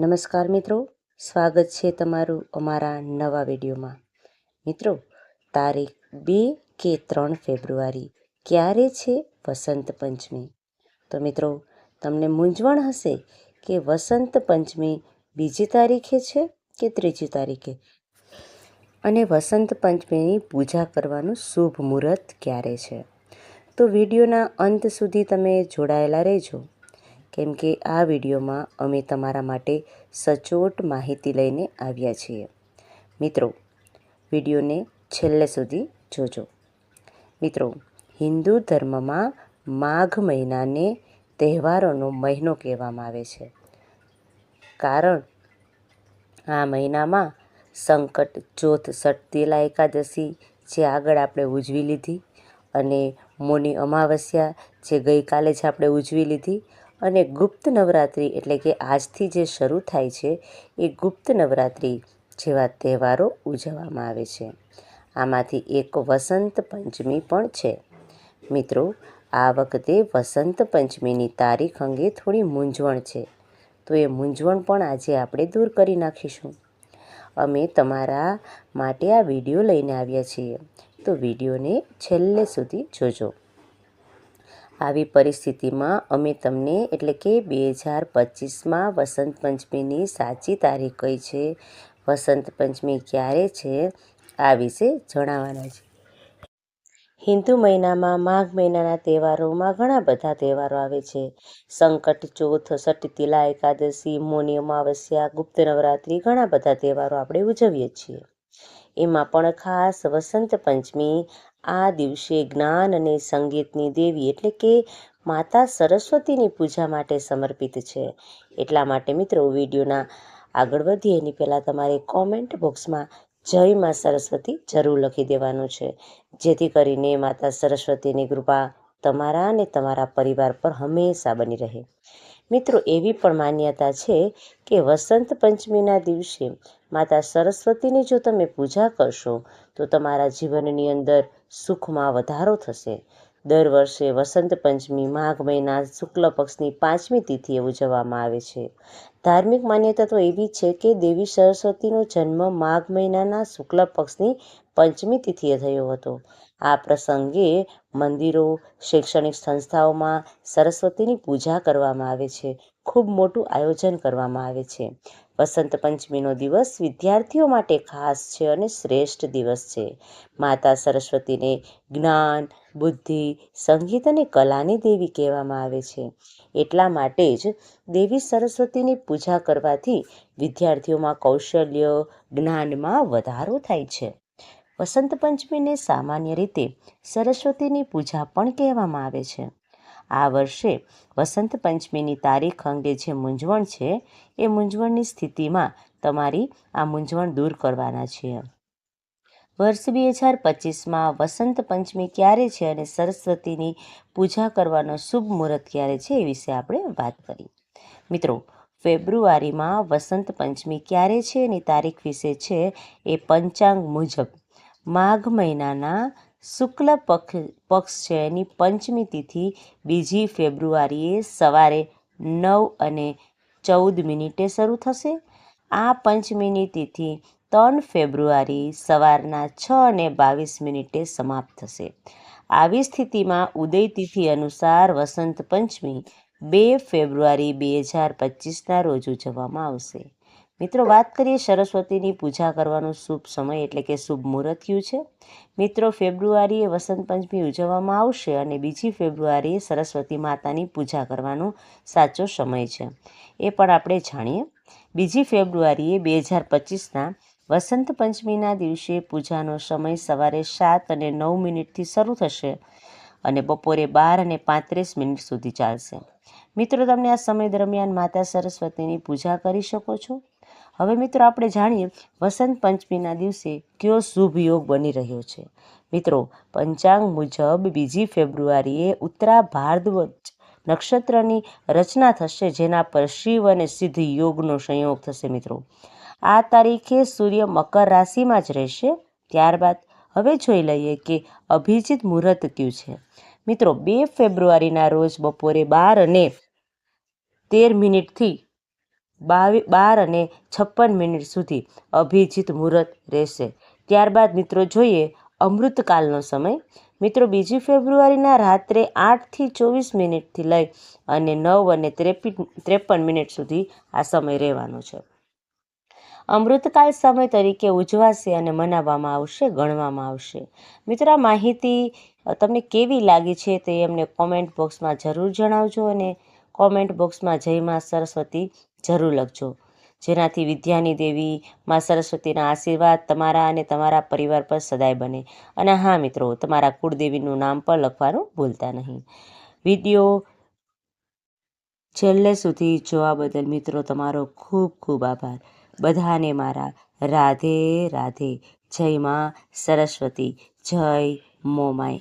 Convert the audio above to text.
નમસ્કાર મિત્રો. સ્વાગત છે તમારું અમારા નવા વિડીયોમાં. મિત્રો, તારીખ બે કે ત્રણ ફેબ્રુઆરી. ક્યારે છે વસંત પંચમી? તો મિત્રો, તમને મૂંઝવણ હશે કે વસંત પંચમી બીજી તારીખે છે કે ત્રીજી તારીખે? અને વસંત પંચમીની પૂજા કરવાનું શુભ મુહૂર્ત ક્યારે છે? તો વિડીયોના અંત સુધી તમે જોડાયેલા રહેજો. કેમ કે આ વિડીયોમાં અમે તમારા માટે સચોટ માહિતી લઈને આવ્યા છીએ. મિત્રો, વિડીયોને છેલ્લે સુધી જોજો. મિત્રો, હિન્દુ ધર્મમાં માઘ મહિનાને તહેવારોનો મહિનો કહેવામાં આવે છે. કારણ, આ મહિનામાં સંકટ, ચોથ, સટતીલા એકાદશી જે આગળ આપણે ઉજવી લીધી અને મોની અમાવસ્યા જે ગઈકાલે જ આપણે ઉજવી લીધી અને ગુપ્ત નવરાત્રિ એટલે કે આજથી જે શરૂ થાય છે, એ ગુપ્ત નવરાત્રિ જેવા તહેવારો ઉજવવામાં આવે છે. આમાંથી એક વસંત પંચમી પણ છે. મિત્રો, આ વખતે વસંત પંચમીની તારીખ અંગે થોડી મૂંઝવણ છે, તો એ મૂંઝવણ પણ આજે આપણે દૂર કરી નાખીશું. અમે તમારા માટે આ વીડિયો લઈને આવ્યા છીએ, તો વિડીયોને છેલ્લે સુધી જોજો. આવી પરિસ્થિતિમાં અમે તમને એટલે કે બે હજાર પચીસમાં વસંત પંચમીની સાચી તારીખ કઈ છે, વસંત પંચમી ક્યારે છે, આ વિશે જણાવવાના છે. હિન્દુ મહિનામાં માઘ મહિનાના તહેવારોમાં ઘણા બધા તહેવારો આવે છે. સંકટ, ચોથ તિલા, એકાદશી મૌની અમાવસ્યા ગુપ્ત નવરાત્રિ ઘણા બધા તહેવારો આપણે ઉજવીએ છીએ. એમાં પણ ખાસ વસંત પંચમી, આ દિવસે જ્ઞાન અને સંગીતની દેવી એટલે કે માતા સરસ્વતીની પૂજા માટે સમર્પિત છે. એટલા માટે મિત્રો, વિડીયોના આગળ વધીએ. એની પહેલાં તમારે કોમેન્ટ બોક્સમાં જય મા સરસ્વતી જરૂર લખી દેવાનું છે. જેથી કરીને માતા સરસ્વતીની કૃપા તમારા અને તમારા પરિવાર પર હંમેશા બની રહે. મિત્રો, એવી પણ માન્યતા છે કે વસંત પંચમીના દિવસે માતા સરસ્વતીની જો તમે પૂજા કરશો, તો તમારા જીવનની અંદર સુખમાં વધારો થશે. દર વર્ષે વસંત પંચમી, માઘ મહિના, શુક્લ પક્ષની પાંચમી તિથિએ ઉજવવામાં આવે છે. ધાર્મિક માન્યતા તો એવી છે કે દેવી સરસ્વતીનો જન્મ માઘ મહિનાના શુક્લ પક્ષની પંચમી તિથિએ થયો હતો. આ પ્રસંગે મંદિરો, શૈક્ષણિક સંસ્થાઓમાં સરસ્વતીની પૂજા કરવામાં આવે છે. ખૂબ મોટું આયોજન કરવામાં આવે છે. વસંત પંચમીનો દિવસ વિદ્યાર્થીઓ માટે ખાસ છે અને શ્રેષ્ઠ દિવસ છે. માતા સરસ્વતીને જ્ઞાન, બુદ્ધિ, સંગીત અને કલાની દેવી કહેવામાં આવે છે. એટલા માટે જ દેવી સરસ્વતીની પૂજા કરવાથી વિદ્યાર્થીઓમાં કૌશલ્ય, જ્ઞાનમાં વધારો થાય છે. વસંત પંચમીને સામાન્ય રીતે સરસ્વતીની પૂજા પણ કહેવામાં આવે છે. આ વર્ષે વસંત પંચમીની તારીખ અંગે જે મૂંઝવણ છે, એ મૂંઝવણની સ્થિતિમાં તમારી આ મૂંઝવણ દૂર કરવાના છીએ. વર્ષ બે હજાર પચીસમાં વસંત પંચમી ક્યારે છે અને સરસ્વતીની પૂજા કરવાનો શુભ મુહૂર્ત ક્યારે છે એ વિશે આપણે વાત કરી. મિત્રો, ફેબ્રુઆરીમાં વસંત પંચમી ક્યારે છે એની તારીખ વિશે છે એ પંચાંગ મુજબ માઘ મહિનાના શુક્લ પક્ષ છે એની પંચમી તિથિ બીજી ફેબ્રુઆરીએ સવારે નવ અને ચૌદ મિનિટે શરૂ થશે. આ પંચમીની તિથિ ત્રણ ફેબ્રુઆરી સવારના છ અને બાવીસ મિનિટે સમાપ્ત થશે. આવી સ્થિતિમાં ઉદય તિથિ અનુસાર વસંત પંચમી બે ફેબ્રુઆરી બે હજાર પચીસના રોજ ઉજવવામાં આવશે. મિત્રો, વાત કરીએ સરસ્વતીની પૂજા કરવાનો શુભ સમય એટલે કે શુભ મુહૂર્ત કયું છે? મિત્રો, ફેબ્રુઆરીએ વસંત પંચમી ઉજવવામાં આવશે અને બીજી ફેબ્રુઆરીએ સરસ્વતી માતાની પૂજા કરવાનો સાચો સમય છે. એ પણ આપણે જાણીએ. બીજી ફેબ્રુઆરીએ બે હજાર પચીસના વસંત પંચમીના દિવસે પૂજાનો સમય સવારે સાત અને નવ મિનિટથી શરૂ થશે અને બપોરે બાર અને પાંત્રીસ મિનિટ સુધી ચાલશે. મિત્રો તમને આ સમય દરમિયાન માતા સરસ્વતીની પૂજા કરી શકો છો? હવે મિત્રો આપણે જાણીએ, વસંત પંચમીના દિવસે કયો શુભ યોગ બની રહ્યો છે? મિત્રો, પંચાંગ મુજબ બીજી ફેબ્રુઆરીએ ઉત્તરા ભારદ્વજ નક્ષત્રની રચના થશે, જેના પર શિવ અને સિદ્ધ યોગનો સંયોગ થશે, મિત્રો. આ તારીખે સૂર્ય મકર રાશિમાં જ રહેશે. ત્યારબાદ હવે જોઈ લઈએ કે અભિજીત મુહૂર્ત કયું છે. મિત્રો, બે ફેબ્રુઆરીના રોજ બપોરે બાર અને તેર મિનિટથી બાવી, બાર અને છપ્પન મિનિટ સુધી અભિજીત મુહૂર્ત રહેશે. ત્યારબાદ મિત્રો જોઈએ અમૃતકાલનો સમય. મિત્રો, બીજી ફેબ્રુઆરીના રાત્રે આઠથી ચોવીસ મિનિટથી લઈ અને નવ અને ત્રેપી, ત્રેપન મિનિટ સુધી આ સમય રહેવાનો છે. અમૃતકાલ સમય તરીકે ઉજવાશે અને મનાવવામાં આવશે, ગણવામાં આવશે. મિત્રો માહિતી તમને કેવી લાગી છે તે અમને કોમેન્ટ બોક્સમાં જરૂર જણાવજો અને કોમેન્ટ બોક્સમાં જય માં સરસ્વતી જરૂર લખજો. જેનાથી વિદ્યાની દેવી માં સરસ્વતીના આશીર્વાદ તમારા અને તમારા પરિવાર પર સદાય બને. અને હા મિત્રો, તમારા કુળદેવીનું નામ પણ લખવાનું ભૂલતા નહીં. વીડિયો છેલ્લે સુધી જોવા બદલ મિત્રો તમારો ખૂબ ખૂબ આભાર. બધાને મારા રાધે રાધે. જય માં સરસ્વતી. જય મોમાય